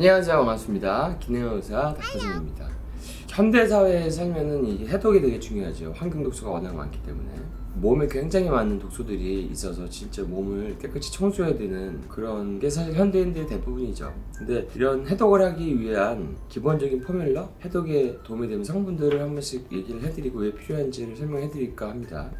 안녕하세요. 반갑습니다. 기능의사 닥터준입니다. 현대 사회에 살면은 이 해독이 되게 중요하죠. 환경 독소가 워낙 많기 때문에. 몸에 굉장히 많은 독소들이 있어서 진짜 몸을 깨끗이 청소해야 되는 그런 게 사실 현대인들의 대부분이죠. 근데 이런 해독을 하기 위한 기본적인 포뮬러? 해독에 도움이 되는 성분들을 한 번씩 얘기를 해드리고 왜 필요한지를 설명해 드릴까 합니다.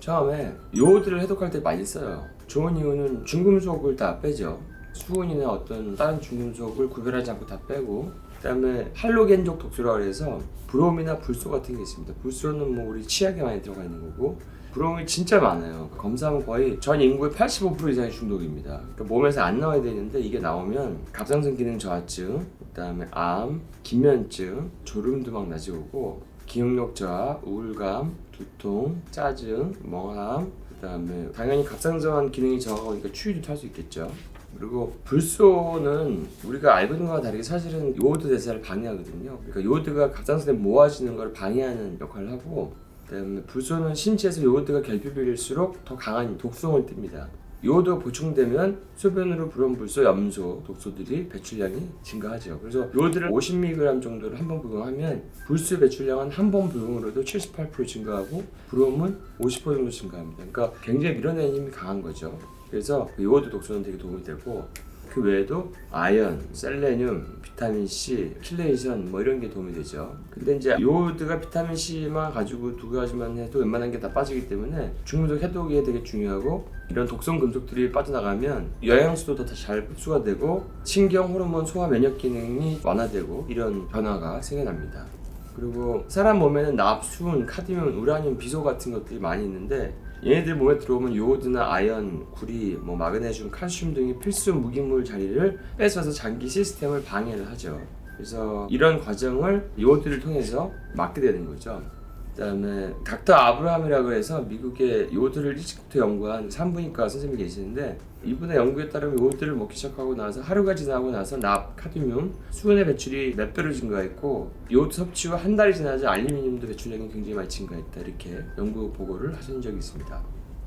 처음에 요오드를 해독할 때 많이 써요. 좋은 이유는 중금속을 다 빼죠. 수은이나 어떤 다른 중금속을 구별하지 않고 다 빼고 그다음에 할로겐족 독소라고 해서 브롬이나 불소 같은 게 있습니다. 불소는 뭐 우리 치약에 많이 들어가 있는 거고 브롬이 진짜 많아요. 검사하면 거의 전 인구의 85% 이상이 중독입니다. 그러니까 몸에서 안 나와야 되는데 이게 나오면 갑상선 기능 저하증, 그다음에 암, 기면증, 졸음도 막 낮이 오고 기억력 저하, 우울감, 두통, 짜증, 멍함, 그다음에 당연히 갑상선 기능이 저하니까 추위도 탈 수 있겠죠. 그리고 불소는 우리가 알고 있는 거와 다르게 사실은 요오드 대사를 방해하거든요. 그러니까 요오드가 갑상선에 모아지는 걸 방해하는 역할을 하고 그다음에 불소는 신체에서 요오드가 결핍일수록 더 강한 독성을 띱니다. 요오드가 보충되면 소변으로 불온 불소, 염소, 독소들이 배출량이 증가하죠. 그래서 요오드를 50mg 정도를 한 번 복용하면 불소 배출량은 한 번 복용으로도 78% 증가하고 브롬은 50% 정도 증가합니다. 그러니까 굉장히 밀어내는 힘이 강한 거죠. 그래서 그 요오드 독소는 되게 도움이 되고 그 외에도 아연, 셀레늄, 비타민 C, 킬레이션 뭐 이런 게 도움이 되죠. 근데 이제 요오드가 비타민 C만 가지고 두 가지만 해도 웬만한 게 다 빠지기 때문에 중금속 해독이 되게 중요하고 이런 독성 금속들이 빠져나가면 영양소도 더 잘 흡수가 되고 신경 호르몬 소화 면역 기능이 완화되고 이런 변화가 생겨납니다. 그리고 사람 몸에는 납, 수은, 카드뮴, 우라늄, 비소 같은 것들이 많이 있는데 얘네들 몸에 들어오면 요오드나 아연, 구리, 뭐 마그네슘, 칼슘 등의 필수 무기물 자리를 뺏어서 장기 시스템을 방해를 하죠. 그래서 이런 과정을 요오드를 통해서 막게 되는 거죠. 그다음에 닥터 아브라함이라고 해서 미국의 요오드를 일찍부터 연구한 산부인과 선생님이 계시는데 이분의 연구에 따르면 요오드를 먹기 시작하고 나서 하루가 지나고 나서 납, 카드뮴, 수은의 배출이 몇 배로 증가했고 요오드 섭취 후 한 달이 지나자 알루미늄도 배출량이 굉장히 많이 증가했다 이렇게 연구 보고를 하신 적이 있습니다.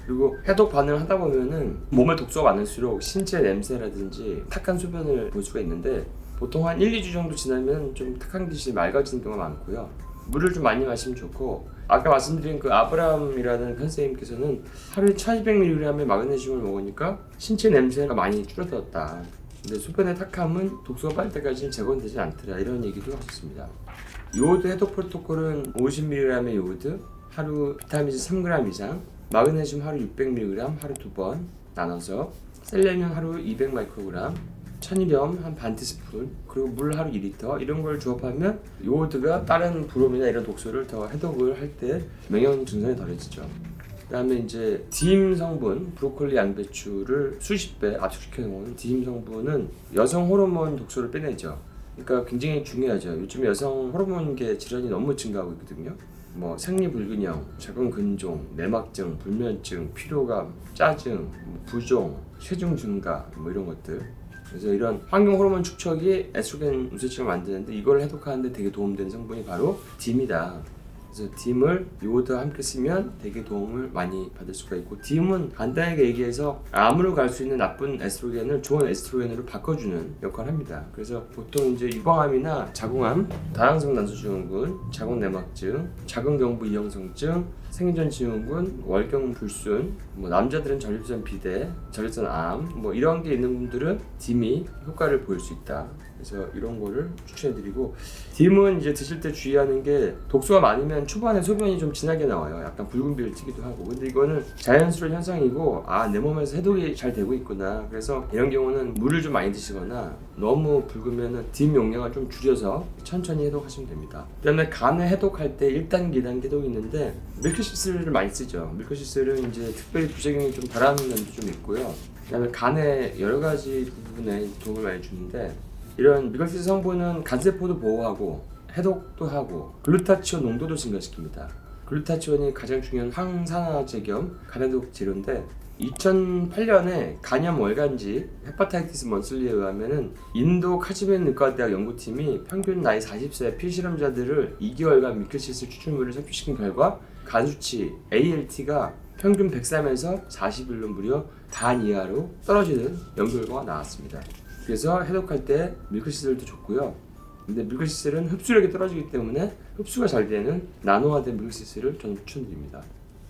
그리고 해독 반응을 하다 보면은 몸에 독소가 많을수록 신체 냄새라든지 탁한 소변을 볼 수가 있는데 보통 한 1, 2주 정도 지나면 좀 탁한 듯이 맑아지는 경우가 많고요. 물을 좀 많이 마시면 좋고 아까 말씀드린 그 아브람이라는 선생님께서는 하루에 1200mg의 마그네슘을 먹으니까 신체 냄새가 많이 줄어들었다. 근데 소변의 탁함은 독소가 빠질 때까지는 제거되지 않더라 이런 얘기도 하셨습니다. 요오드 해독 프로토콜은 50mg의 요오드, 하루 비타민C 3g 이상, 마그네슘 하루 600mg 하루 두 번 나눠서 셀레늄 하루 200μg, 천일염 한 반 티스푼, 그리고 물 하루 2리터 이런 걸 조합하면 요오드가 다른 브롬이나 이런 독소를 더 해독을 할 때 명령 증상이 덜해지죠. 그다음에 이제 디임 성분, 브로콜리 양배추를 수십 배 압축시켜 놓은 디임 성분은 여성 호르몬 독소를 빼내죠. 그러니까 굉장히 중요하죠. 요즘 여성 호르몬계 질환이 너무 증가하고 있거든요. 뭐 생리 불균형, 자궁 근종, 내막증, 불면증, 피로감, 짜증, 뭐 부종, 체중 증가 뭐 이런 것들. 그래서 이런 환경 호르몬 축적이 에스트로겐 우세증을 만드는데 이걸 해독하는데 되게 도움되는 성분이 바로 딤이다. 그래서 딤을 요오드와 함께 쓰면 되게 도움을 많이 받을 수가 있고 딤은 간단하게 얘기해서 암으로 갈 수 있는 나쁜 에스트로겐을 좋은 에스트로겐으로 바꿔주는 역할을 합니다. 그래서 보통 이제 유방암이나 자궁암, 다양성 난소증후군, 자궁내막증, 자궁경부 이형성증, 생전 증후군, 월경 불순, 뭐 남자들은 전립선 비대, 전립선 암, 뭐 이런 게 있는 분들은 딤이 효과를 보일 수 있다. 그래서 이런 거를 추천해드리고 딤은 이제 드실 때 주의하는 게 독소가 많으면 초반에 소변이 좀 진하게 나와요. 약간 붉은 비를 튀기도 하고. 근데 이거는 자연스러운 현상이고 아 내 몸에서 해독이 잘 되고 있구나. 그래서 이런 경우는 물을 좀 많이 드시거나 너무 붉으면은 딤 용량을 좀 줄여서 천천히 해독하시면 됩니다. 그다음에 간을 해독할 때 1단계, 2단계 해독이 있는데 밀크시슬을 많이 쓰죠. 밀크시슬은 이제 특별히 부작용이 좀 덜한 면도 좀 있고요. 그다음에 간에 여러 가지 부분에 도움을 많이 주는데 이런 미글피스 성분은 간세포도 보호하고 해독도 하고 글루타치온 농도도 증가시킵니다. 글루타치온이 가장 중요한 항산화제 겸 간해독 재료인데 2008년에 간염 월간지 헤파타이티스 먼슬리에 의하면은 인도 카지벤 의과대학 연구팀이 평균 나이 40세 피실험자들을 2개월간 미크시스 추출물을 섭취시킨 결과 간 수치 ALT가 평균 103에서 41로 무려 반 이하로 떨어지는 연구 결과가 나왔습니다. 그래서 해독할 때 밀크시슬도 좋고요. 근데 밀크시슬은 흡수력이 떨어지기 때문에 흡수가 잘 되는 나노화된 밀크시슬을 저는 추천드립니다.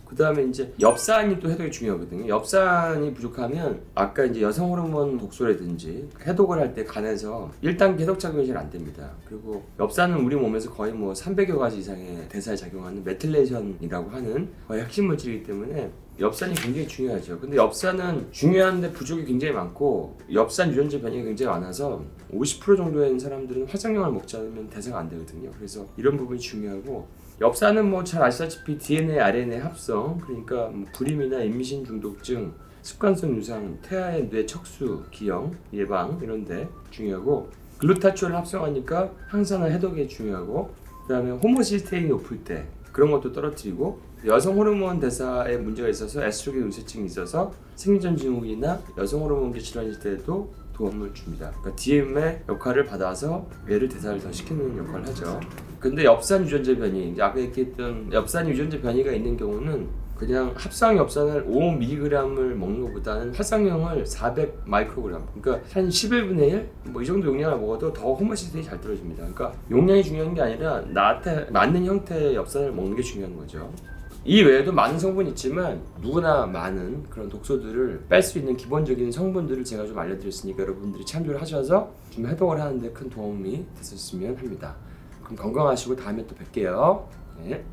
그 다음에 이제 엽산이 또 해독이 중요하거든요. 엽산이 부족하면 아까 이제 여성 호르몬 독소라든지 해독을 할 때 간에서 1단계 해독 작용이 잘 안 됩니다. 그리고 엽산은 우리 몸에서 거의 뭐 300여 가지 이상의 대사에 작용하는 메틸레이션이라고 하는 거의 핵심 물질이기 때문에 엽산이 굉장히 중요하죠. 근데 엽산은 중요한데 부족이 굉장히 많고 엽산 유전자 변이가 굉장히 많아서 50% 정도의 사람들은 화장용을 먹지 않으면 대사가 안 되거든요. 그래서 이런 부분이 중요하고 엽산은 뭐 잘 아시다시피 DNA, RNA 합성 그러니까 뭐 불임이나 임신 중독증, 습관성 유상, 태아의 뇌 척수 기형 예방 이런데 중요하고 글루타치올을 합성하니까 항산화 해독에 중요하고 그다음에 호모시스테인이 높을 때 그런 것도 떨어뜨리고 여성 호르몬 대사에 문제가 있어서 에스트로겐 우세증이 있어서 생리전 증후군이나 여성 호르몬계 질환일 때도 도움을 줍니다. 그러니까 DM의 역할을 받아서 뇌를 대사를 더 시키는 역할을 하죠. 근데 엽산 유전자 변이, 아까 얘기했던 엽산 유전자 변이가 있는 경우는 그냥 합성 엽산을 5mg을 먹는 것보다는 활성형을 400 마이크로그램, 그러니까 한 11분의 1, 뭐 이 정도 용량을 먹어도 더 호모시스테이 잘 떨어집니다. 그러니까 용량이 중요한 게 아니라 나한테 맞는 형태의 엽산을 먹는 게 중요한 거죠. 이 외에도 많은 성분이 있지만 누구나 많은 그런 독소들을 뺄 수 있는 기본적인 성분들을 제가 좀 알려드렸으니까 여러분들이 참조를 하셔서 좀 해독을 하는데 큰 도움이 됐었으면 합니다. 그럼 건강하시고 다음에 또 뵐게요. 네.